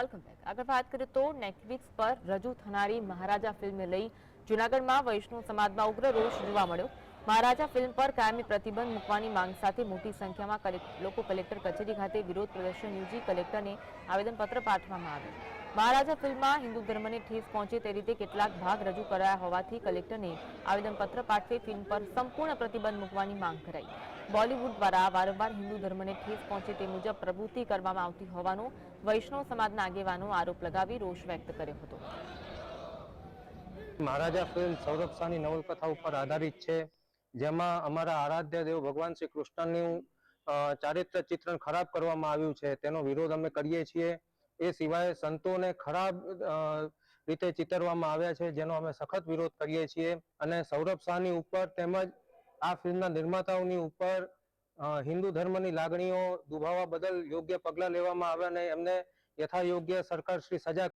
Welcome back આગળ વાત કરીએ તો નેટફ્લિક્સ પર રજૂ થનારી મહારાજા ફિલ્મને લઈ જૂનાગઢમાં વૈષ્ણવ સમાજમાં ઉગ્ર રોષ જોવા મળ્યો. મહારાજા ફિલ્મ પર કાયમી પ્રતિબંધ મૂકવાની માંગ સાથે મોટી સંખ્યામાં લોકો કલેક્ટર કચેરી ખાતે વિરોધ પ્રદર્શન યોજી કલેક્ટરને આવેદનપત્ર પાઠવવામાં આવ્યું. મહારાજા ફિલ્મમાં હિન્દુ ધર્મને ઠેસ પહોંચે તે રીતે કેટલાક ભાગ રજૂ કરાયા હોવાથી કલેક્ટરને આવેદનપત્ર પાઠવી ફિલ્મ પર સંપૂર્ણ પ્રતિબંધ મૂકવાની માંગ કરાઈ. બોલિવૂડ દ્વારા વારંવાર હિન્દુ ધર્મને ઠેસ પહોંચે તે મુજબ પ્રવૃત્તિ કરવામાં આવતી હોવાનો વૈષ્ણવ સમાજના આગેવાનો આરોપ લગાવી રોષ વ્યક્ત કર્યો હતો. મહારાજા ફિલ્મ સૌરભ શાહની નવલકથા ઉપર આધારિત છે, જેમાં અમારા આરાધ્ય દેવ ભગવાન શ્રી કૃષ્ણનું ચારિત્ર ચિત્રણ ખરાબ કરવામાં આવ્યું છે, તેનો વિરોધ અમે કરીએ છીએ. એ સિવાય સંતોને ખરાબ રીતે ચિતરવામાં આવ્યા છે, જેનો અમે સખત વિરોધ કરીએ છીએ. અને સૌરભ શાહની ઉપર તેમજ આ ફિલ્મના નિર્માતાઓની ઉપર હિન્દુ ધર્મની લાગણીઓ દુભાવવા બદલ યોગ્ય પગલાં લેવામાં આવે અને એમને યથાયોગ્ય સરકારશ્રી સજા